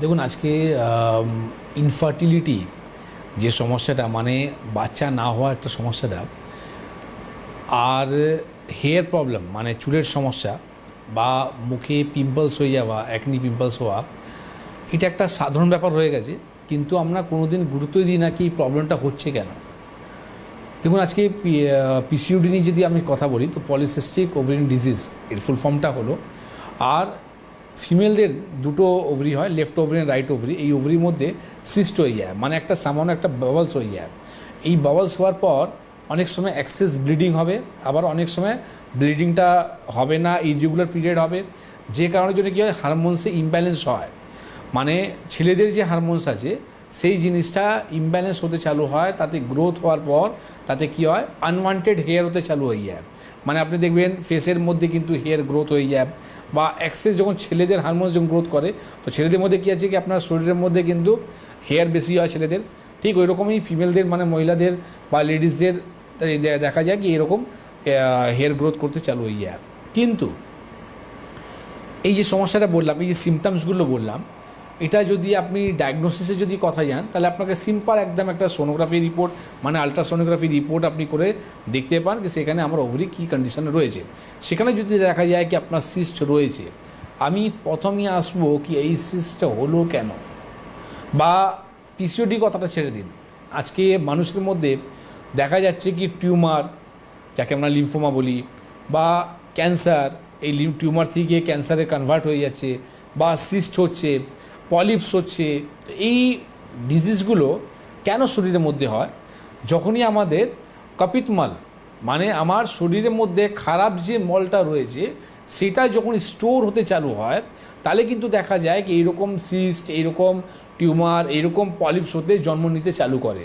দেখুন, আজকে ইনফার্টিলিটি যে সমস্যাটা মানে বাচ্চা না হওয়া একটা সমস্যাটা, আর হেয়ার প্রবলেম মানে চুলের সমস্যা বা মুখে পিম্পলস হয়ে যাওয়া একনি পিম্পলস হওয়া, এটা একটা সাধারণ ব্যাপার হয়ে গেছে। কিন্তু আমরা কোনোদিন গুরুত্বই দিই না কি এই প্রবলেমটা হচ্ছে কেন। দেখুন, আজকে পিসিউডি নিয়ে যদি আমি কথা বলি, তো পলিসিস্টিক ওভারিন ডিজিজ এর ফুল ফর্মটা হলো। আর ফিমেলদের দুটো ওভারি হয় লেফট ওভারি রাইট ওভারি এই ওভারির মধ্যে সিস্ট হয়ে যায়। মানে একটা সামান্য একটা বাবলস হয়ে যায়। এই বাবলস হওয়ার পর অনেক সময় অ্যাক্সেস ব্লিডিং হবে, আবার অনেক সময় ব্লিডিংটা হবে না ইরেগুলার পিরিয়ড হবে। যে কারণের জন্য কী হয়? হারমোনসে ইমব্যালেন্স হয়। মানে ছেলেদের যে হারমোনস আছে, সেই জিনিসটা ইমব্যালেন্স হতে চালু হয়, তাতে গ্রোথ হওয়ার পর তাতে কি হয়? আনওয়ান্টেড হেয়ার হতে চালু হয়ে যায়। মানে আপনি দেখবেন ফেসের মধ্যে কিন্তু হেয়ার গ্রোথ হয়ে যায়। বা অ্যাক্সেস যখন ছেলেদের হারমোনস যখন গ্রোথ করে, তো ছেলেদের মধ্যে কী আছে কি আপনার শরীরের মধ্যে কিন্তু হেয়ার বেশি হয় ছেলেদের? ঠিক ওই রকমই ফিমেলদের মানে মহিলাদের বা লেডিসদের দেখা যায় কি এরকম হেয়ার গ্রোথ করতে চালু হয়ে যায়। কিন্তু এই যে সমস্যাটা বললাম, এই যে সিমটমসগুলো বললাম এটা যদি আপনি ডায়াগনোসিসে যদি কথা যান, তাহলে আপনাকে সিম্পল একদম একটা সোনোগ্রাফি রিপোর্ট মানে আলট্রাসোনোগ্রাফি রিপোর্ট আপনি করে দেখতে পান যে সেখানে আমার ওভারি কী কন্ডিশনে রয়েছে। সেখানে যদি দেখা যায় কি আপনার সিস্ট রয়েছে, আমি প্রথমেই আসব কি এই সিস্টটা হলো কেন? বা পিসিওডি কথাটা ছেড়ে দিন। আজকে মানুষের মধ্যে দেখা যাচ্ছে কি টিউমার যাকে আমরা লিম্ফোমা বলি, বা ক্যান্সার এই লিম টিউমার থেকে ক্যান্সারে কনভার্ট হয়ে যাচ্ছে, বা সিস্ট হচ্ছে পলিপস হচ্ছে এই ডিজিজগুলো কেন শরীরের মধ্যে হয়? যখনই আমাদের কপিতমাল মানে আমার শরীরের মধ্যে খারাপ যে মলটা রয়েছে, সেটা যখন স্টোর হতে চালু হয়, তাহলে কিন্তু দেখা যায় কি এইরকম সিস্ট এইরকম টিউমার এইরকম পলিপস হতে জন্ম নিতে চালু করে।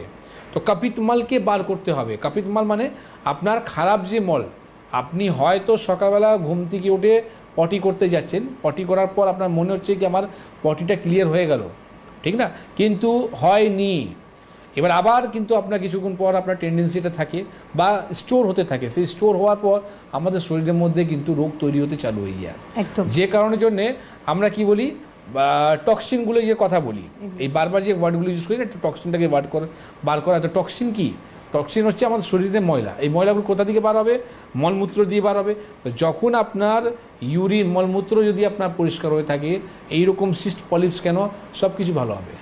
তো কপিতমালকে বার করতে হবে। কপিতমাল মানে আপনার খারাপ যে মল, আপনি হয়তো সকালবেলা ঘুম থেকে উঠে পটি করতে যাচ্ছেন। পটি করার পর আপনার মনে হচ্ছে কি আমার পটিটা ক্লিয়ার হয়ে গেল। ঠিক না? কিন্তু হয়নি। এবার আবার কিন্তু আপনার কিছুক্ষণ পর আপনার টেন্ডেন্সিটা থাকে বা স্টোর হতে থাকে। সেই স্টোর হওয়ার পর আমাদের শরীরের মধ্যে কিন্তু রোগ তৈরি হতে চালু হয়ে যায়। একদম। যে কারণের জন্যে আমরা কি বলি? বা টক্সিনগুলো যে কথা বলি এই বারবার যে ওয়ার্ডগুলো ইউজ করি না একটু টক্সিনটাকে বার করে বার করা তো টক্সিন কী? টক্সিন হচ্ছে আমাদের শরীরে ময়লা। এই ময়লাগুলো কোথা থেকে বার হবে? মলমূত্র দিয়ে বার হবে। তো যখন আপনার ইউরিন মলমূত্র যদি আপনার পরিষ্কার হয়ে থাকে এইরকম সিস্ট পলিপস কেন? সব কিছু ভালো হবে।